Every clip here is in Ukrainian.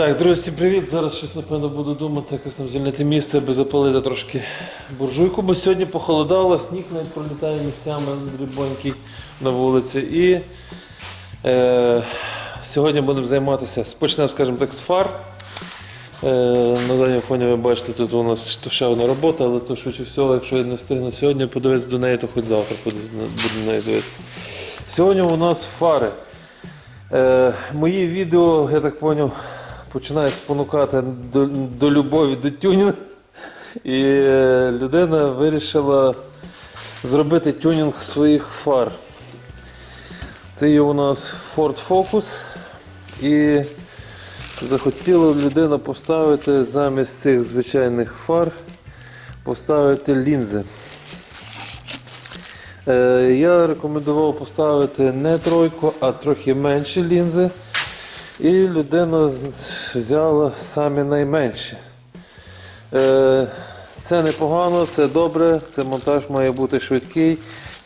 Так, друзі, привіт. Зараз щось, напевно, буду думати, якось там звільнити місце, аби запалити трошки буржуйку, бо сьогодні похолодало, сніг навіть пролітає місцями дрібонький на вулиці. І е, сьогодні будемо займатися, почнемо, скажімо так, з фар. Е, на задньому фоні ви бачите, тут у нас ще одна робота, але то швидше всього, якщо я не встигну сьогодні подивитися до неї, то хоч завтра буду, на неї дивитися. Сьогодні у нас фари. Е, мої відео, я так зрозумів, починає спонукати до, до любові до тюнінгу. І е, людина вирішила зробити тюнінг своїх фар. Це є у нас Ford Focus. І захотіла людина поставити замість цих звичайних фар поставити лінзи. Е, Я рекомендував поставити не тройку, а трохи менші лінзи. І людина взяла самі найменші. Е, Це непогано, це добре, це монтаж має бути швидкий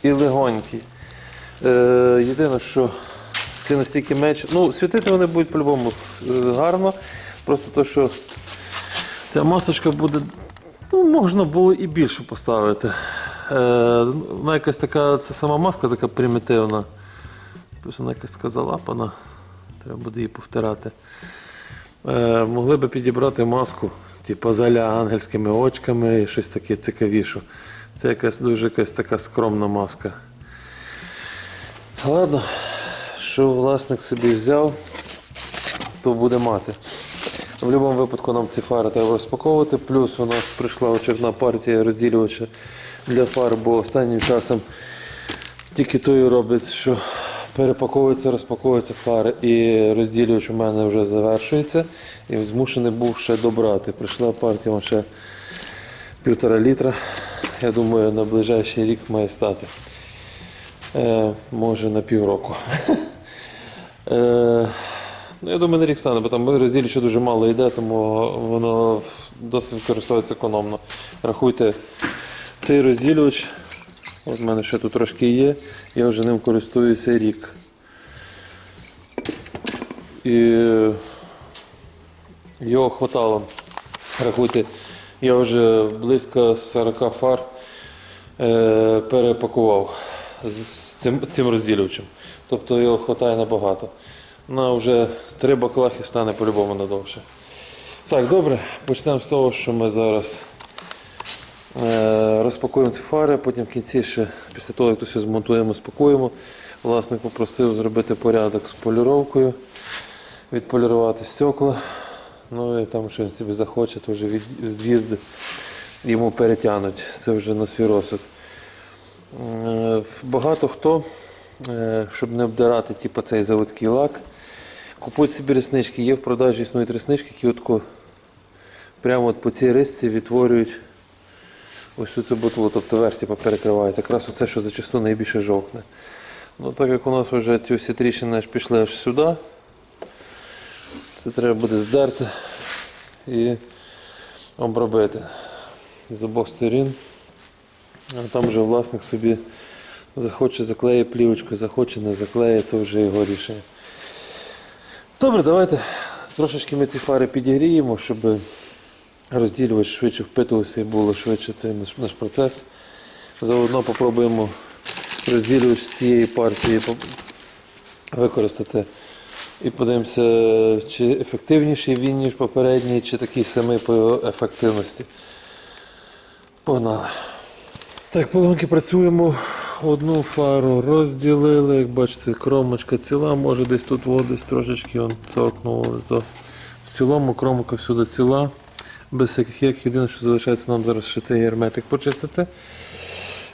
і легонький. Е, Єдине, що це настільки менше. Ну, світити вони будуть по-любому е, гарно. Просто то, що ця масочка буде, ну, можна було і більше поставити. Вона якась така, це сама маска така примітивна. Вона якась така залапана. Треба буде її повтирати. Е, могли би підібрати маску, типу заля ангельськими очками і щось таке цікавіше. Це якась дуже якась така скромна маска. Ладно, що власник собі взяв, то буде мати. В будь-якому випадку нам ці фари треба розпаковувати. Плюс у нас прийшла очередна партія розділювача для фар, бо останнім часом тільки той робить, що перепаковуються, розпаковуються фари, і розділювач у мене вже завершується. І змушений був ще добрати. Прийшла партія ще півтора літра. Я думаю, на ближайший рік має стати. Е, може на півроку. Е, ну, я думаю, на рік стане, бо там розділювача дуже мало йде, тому воно досить використовується економно. Рахуйте, цей розділювач, от в мене ще тут трошки є, я вже ним користуюся рік. І е, його хватало. Рахуйте, я вже близько 40 фар е, перепакував з цим, цим розділювачем. Тобто його вистачає набагато. На вже три баклахи стане по-любому надовше. Так, добре, почнемо з того, що ми зараз розпакуємо ці фари, потім в кінці ще, після того, як все змонтуємо, спакуємо. Власник попросив зробити порядок з поліровкою, відполірувати стекла. Ну і там, що він собі захоче, то вже від, від'їзди йому перетягнуть. Це вже на свій розсуд. Е, Багато хто, е, щоб не обдирати типу, цей заводський лак, купують собі реснички. Є в продажі існують реснички, які отко, прямо от по цій рисці відтворюють ось цю цю тобто верх типу, перекривають. Якраз оце, що зачасту найбільше жовкне. Ну, так як у нас вже ці всі тріщини аж пішли аж сюди, це треба буде здерти і обробити з обох сторін. А там вже власник собі захоче заклеїть плівочку, захоче не заклеїть, то вже його рішення. Добре, давайте трошечки ми ці фари підігріємо, щоб розділювач швидше впитувався і було швидше цей наш, процес. Заодно попробуємо розділювач з цієї партії використати. І подивимося, чи ефективніший він, ніж попередній, чи такий самий по ефективності. Погнали. Так, полонки працюємо. Одну фару розділили. Як бачите, кромочка ціла, може десь тут водись трошечки он в цілому кромка всюди ціла. Без всяких як. Єдине, що залишається нам зараз ще цей герметик почистити.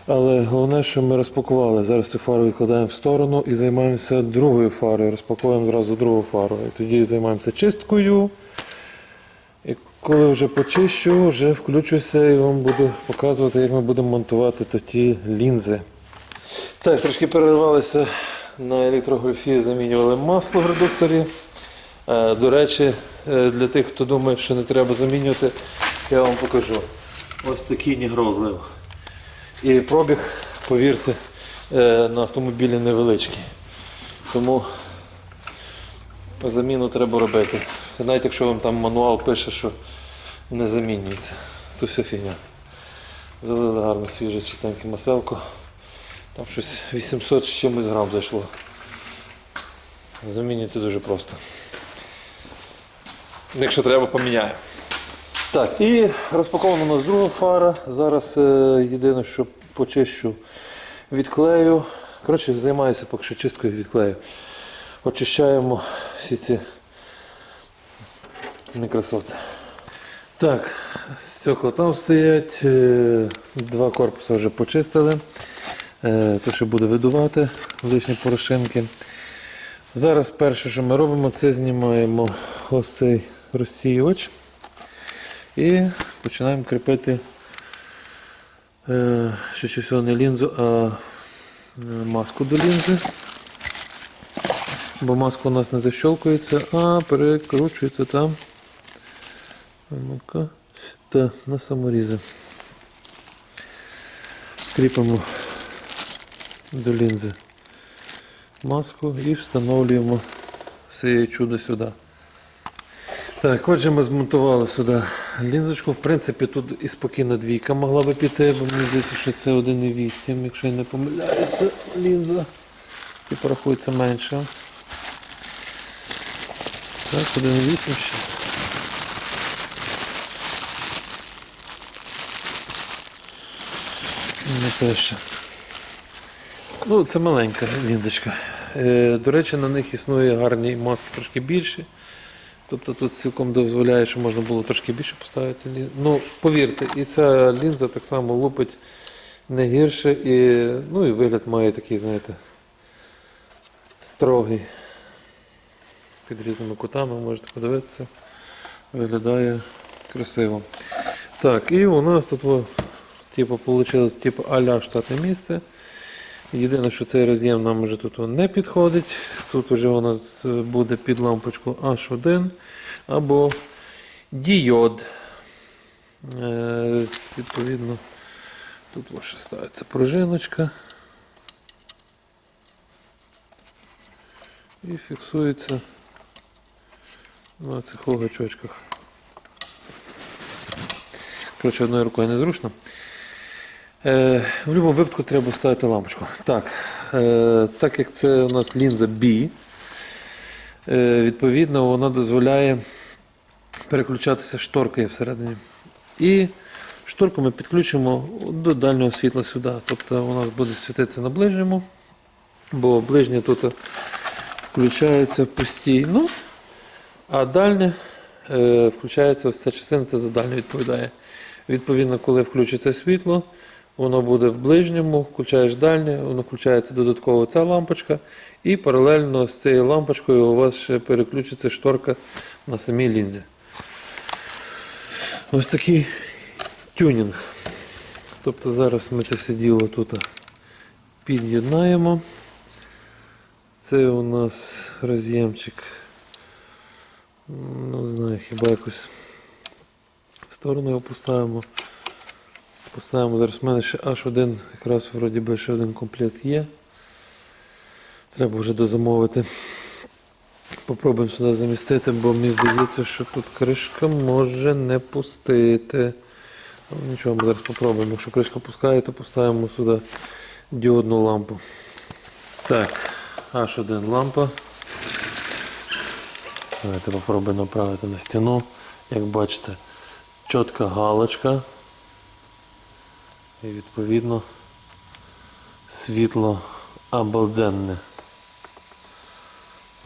Але головне, що ми розпакували. Зараз цю фару відкладаємо в сторону і займаємося другою фарою. Розпакуємо зразу другу фару. І тоді займаємося чисткою. І коли вже почищу, вже включуся і вам буду показувати, як ми будемо монтувати тоді лінзи. Так, трошки перервалися на електрографії, замінювали масло в редукторі. Е, До речі, для тих, хто думає, що не треба замінювати, я вам покажу. Ось такий нігрозлив. І пробіг, повірте, е, на автомобілі невеличкий. Тому заміну треба робити. навіть якщо вам там мануал пише, що не замінюється, то все фігня. Залили гарно свіже, чистеньке маселко. Там щось 800 з чимось грам зайшло. Замінюється дуже просто. Якщо треба, поміняємо. Так, і розпакована у нас друга фара. Зараз е, єдине, що почищу від клею. Коротше, займаюся поки що чисткою від клею. Очищаємо всі ці некрасоти. Так, стекла там стоять. е, Два корпуси вже почистили. Е, Те, що буде видувати лишні порошинки. Зараз перше, що ми робимо, це знімаємо ось цей розсіювач і починаємо кріпити е, ще всього не лінзу, а е, маску до лінзи. Бо маска у нас не защелкується, а перекручується там ну-ка, Та, на саморізи. Кріпимо до лінзи маску і встановлюємо все чудо сюди. Так, отже, ми змонтували сюди лінзочку. В принципі, тут і спокійно двійка могла би піти, бо мені здається, що це 1,8, якщо я не помиляюся, лінза. І порахується менше. Так, 1,8 ще. Не ще. Ну, це маленька лінзочка. Е, До речі, на них існує гарні маски трошки більші. Тобто тут цілком дозволяє, що можна було трошки більше поставити лінзу. Ну, повірте, і ця лінза так само лупить не гірше, і, ну, і вигляд має такий, знаєте, строгий. Під різними кутами можете подивитися. Виглядає красиво. Так, і у нас тут типу, вийшло типу, а-ля штатне місце. Єдине, що цей роз'єм нам вже тут не підходить. Тут вже у нас буде під лампочку H1 або діод. Е, відповідно, тут лише ставиться пружиночка. І фіксується на цих логачочках. Коротше, одною рукою незручно. Е, в будь-якому випадку треба ставити лампочку. Так, е, так як це у нас лінза B, е, відповідно, вона дозволяє переключатися шторкою всередині. І шторку ми підключимо до дальнього світла сюди. Тобто у нас буде світитися на ближньому, бо ближнє тут включається постійно, а дальнє включається ось ця частина, це за дальнє відповідає. Відповідно, коли включиться світло, воно буде в ближньому, включаєш дальнє, воно включається додатково ця лампочка, і паралельно з цією лампочкою у вас ще переключиться шторка на самій лінзі. Ось такий тюнінг. Тобто зараз ми це все діло тут під'єднаємо. Це у нас роз'ємчик. Ну, не знаю, хіба якось в сторону його поставимо. Поставимо зараз в мене ще аж один, якраз вроді би ще один комплект є. Треба вже дозамовити. Попробуємо сюди замістити, бо мені здається, що тут кришка може не пустити. Ну, Нічого, ми зараз попробуємо. Якщо кришка пускає, то поставимо сюди діодну лампу. Так, аж один лампа. Давайте попробуємо направити на стіну. Як бачите, чітка галочка. І відповідно світло обалденне.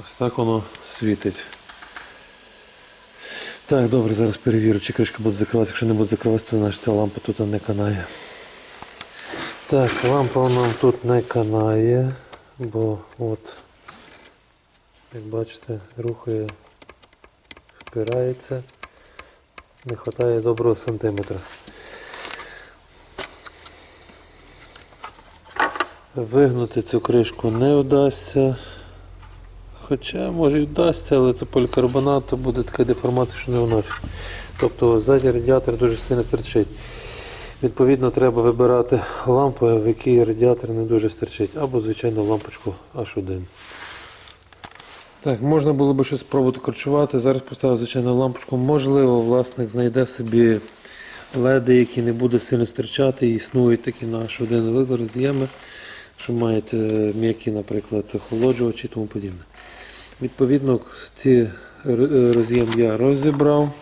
Ось так воно світить. Так, добре, зараз перевірю, чи кришка буде закриватися. Якщо не буде закриватися, то значить ця лампа тут не канає. Так, лампа нам тут не канає, бо от, як бачите, рухає, впирається. Не вистачає доброго сантиметра. Вигнути цю кришку не вдасться. Хоча може і вдасться, але це полікарбонат, то буде така деформація, що не вночі. Тобто задній радіатор дуже сильно стерчить. Відповідно, треба вибирати лампу, в якій радіатор не дуже стерчить, або, звичайно, лампочку H1. Так, можна було б щось спробувати корчувати. Зараз поставив звичайну лампочку. Можливо, власник знайде собі леди, які не буде сильно стирчати. Існують такі наш один вибір роз'єми, що мають е, м'які, наприклад, охолоджувачі і тому подібне. Відповідно, ці е, роз'єм я розібрав,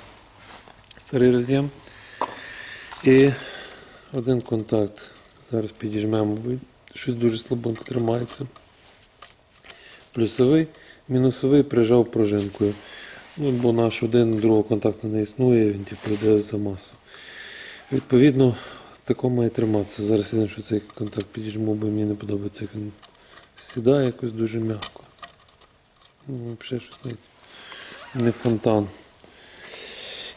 старий роз'єм. І один контакт. Зараз підіжмемо, щось дуже слабонько тримається. Плюсовий, мінусовий прижав пружинкою. Ну, бо наш один другого контакту не існує, він типу йде за масу. Відповідно, тако має триматися. Зараз я що цей контакт підіжму, бо мені не подобається, як він сідає якось дуже м'яко. Ну, взагалі щось навіть не фонтан.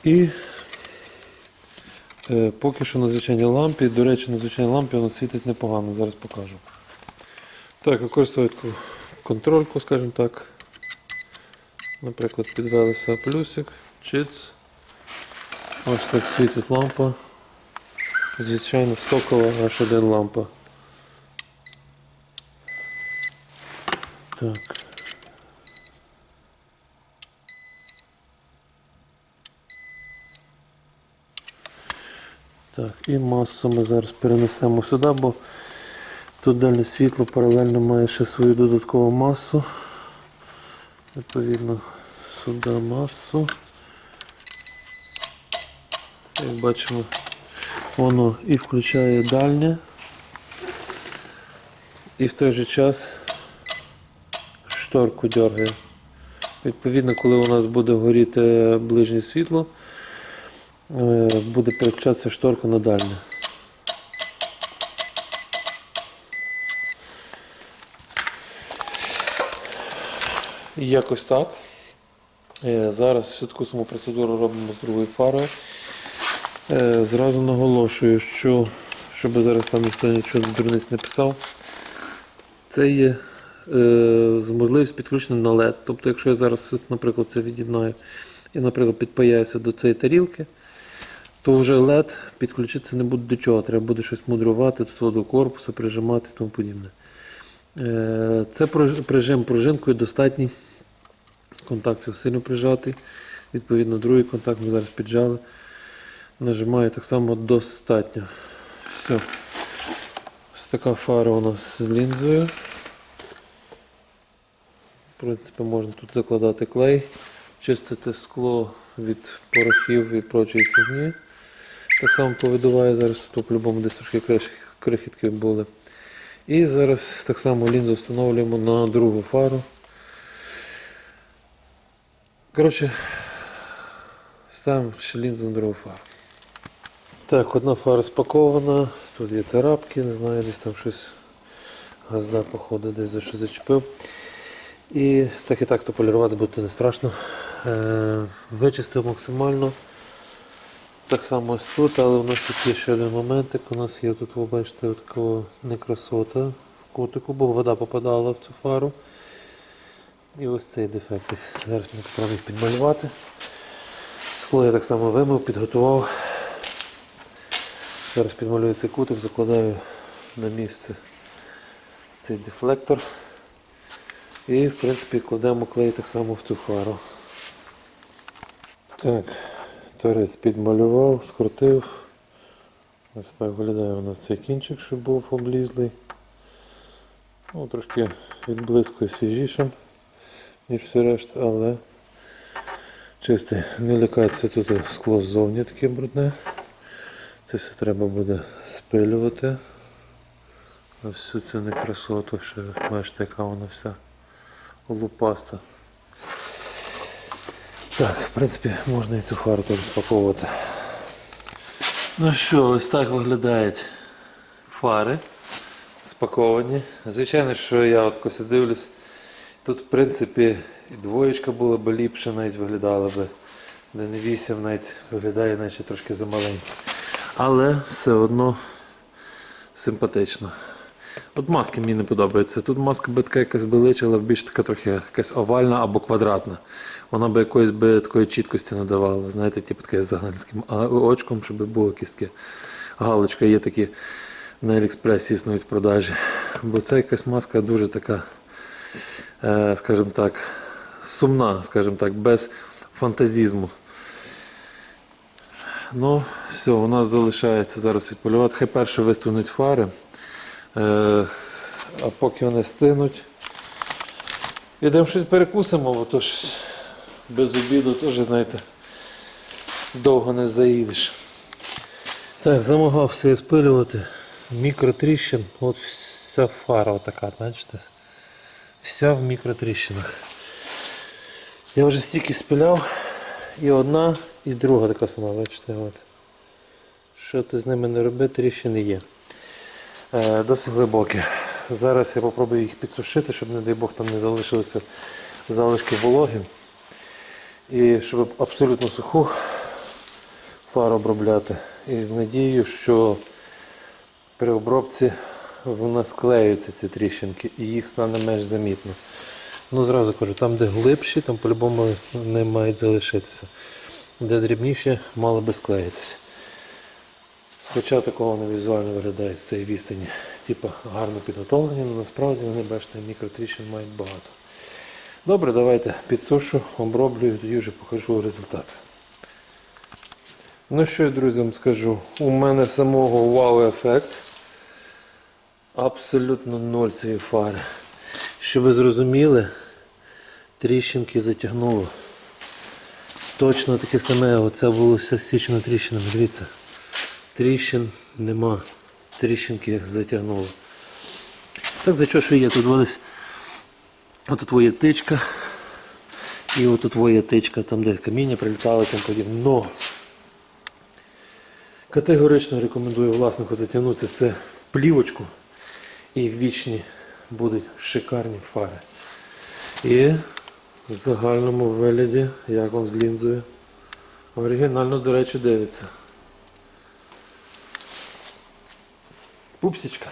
І е, поки що на звичайній лампі, до речі, на звичайній лампі воно світить непогано, зараз покажу. Так, використовують ко- контрольку, скажімо так. Наприклад, підвелися плюсик, чиц. Ось так світить лампа. Звичайно, стокова аж один лампа. Так. Так, і масу ми зараз перенесемо сюди, бо тут дальне світло паралельно має ще свою додаткову масу. Відповідно, сюди масу. Як бачимо, воно і включає дальнє, і в той же час шторку дергає. Відповідно, коли у нас буде горіти ближнє світло, е, буде переключатися шторка на дальнє. Якось так. Е, Зараз всю таку саму процедуру робимо з другою фарою. Е, Зразу наголошую, що щоб зараз там ніхто нічого дурниць не писав, це є е, можливість підключення на LED. Тобто, якщо я зараз, наприклад, це від'єднаю і, наприклад, підпаяюся до цієї тарілки, то вже LED підключитися не буде до чого. Треба буде щось мудрувати тут до корпусу, прижимати і тому подібне. Е, Це прижим пружинкою достатній. Контактів сильно прижатий. Відповідно, другий контакт ми зараз піджали. Нажимаю так само достатньо. Все. Ось така фара у нас з лінзою. В принципі, можна тут закладати клей, чистити скло від порохів і прочої фігні. Так само повидуваю зараз тут по-любому десь трошки крихітки були. І зараз так само лінзу встановлюємо на другу фару. Коротше, ставимо ще лінзу на другу фару. Так, одна фара спакована, тут є царапки, не знаю, десь там щось газда, походу, десь за що зачепив. І так і так то полірувати буде не страшно. Е, вичистив максимально. Так само ось тут, але у нас тут є ще один моментик. У нас є тут, ви бачите, така некрасота в кутику, бо вода попадала в цю фару. І ось цей дефектик. Зараз ми спробуємо їх підмалювати. Скло я так само вимив, підготував. Зараз підмалюю цей кутик, закладаю на місце цей дефлектор. І в принципі кладемо клей так само в цю фару. Так, торець підмалював, скрутив. Ось так виглядає у нас цей кінчик, щоб був облізлий. Ну, трошки відблискує свіжішим, ніж все решта, але чистий. Не лякайтеся, тут скло ззовні таке брудне. Це все треба буде спилювати. Всю цю некрасоту, що бачите, яка вона вся лупаста. Так, в принципі, можна і цю фару теж спаковувати. Ну що, ось так виглядають фари спаковані. Звичайно, що я от коли дивлюсь, тут в принципі і двоєчка була б ліпше, навіть виглядала би. Де не 8 навіть виглядає наче трошки замаленько. Але все одно симпатично. От маски мені не подобаються. Тут маска би така якась би личила, більш така трохи якась овальна або квадратна. Вона би якоїсь би такої чіткості надавала. Знаєте, типу таке з заганським а- очком, щоб було таке галочка, є такі на Аліекспресі існують в продажі. Бо це якась маска дуже така, е, скажімо так, сумна, скажімо так, без фантазізму. Ну, все, у нас залишається зараз відполювати. Хай перше вистигнуть фари, е, а поки вони стинуть. Ідемо щось перекусимо, бо то щось без обіду теж, знаєте, довго не заїдеш. Так, замагався я спилювати. Мікротріщин, от вся фара така, бачите? Вся в мікротріщинах. Я вже стільки спиляв, і одна, і друга така сама, бачите, от. Що ти з ними не роби, тріщини є. Е, досить глибокі. Зараз я попробую їх підсушити, щоб, не дай Бог, там не залишилися залишки вологи. І щоб абсолютно суху фару обробляти. І з надією, що при обробці вона склеються ці тріщинки і їх стане менш замітно. Ну, зразу кажу, там, де глибші, там по-любому не мають залишитися. Де дрібніші, мало би склеїтися. Хоча такого воно візуально виглядає з цієї відстані. Типа гарно підготовлені, але насправді вони, бачите, мікротріщин мають багато. Добре, давайте підсушу, оброблю і тоді вже покажу результат. Ну що я друзям скажу, у мене самого вау-ефект. Абсолютно ноль цієї фари. Щоб ви зрозуміли, тріщинки затягнуло. Точно таке саме, оце було все січено тріщинами. Дивіться. Тріщин нема. Тріщинки затягнуло. Так за що що є? Тут ось от твоя тичка. І от твоя тичка, там де каміння прилітало і тому подібне. Но категорично рекомендую власнику затягнутися це в плівочку і вічні будуть шикарні фари. І в загальному вигляді, як вам з лінзою. Оригінально, до речі, дивиться. Пупсічка.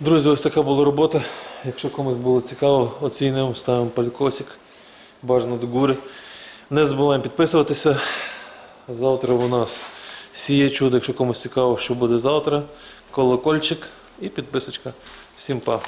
Друзі, ось така була робота. Якщо комусь було цікаво, оцінимо, ставимо палькосик. Бажано до гури. Не забуваємо підписуватися. Завтра у нас сіє чудо. Якщо комусь цікаво, що буде завтра, колокольчик і підписочка. Всім па!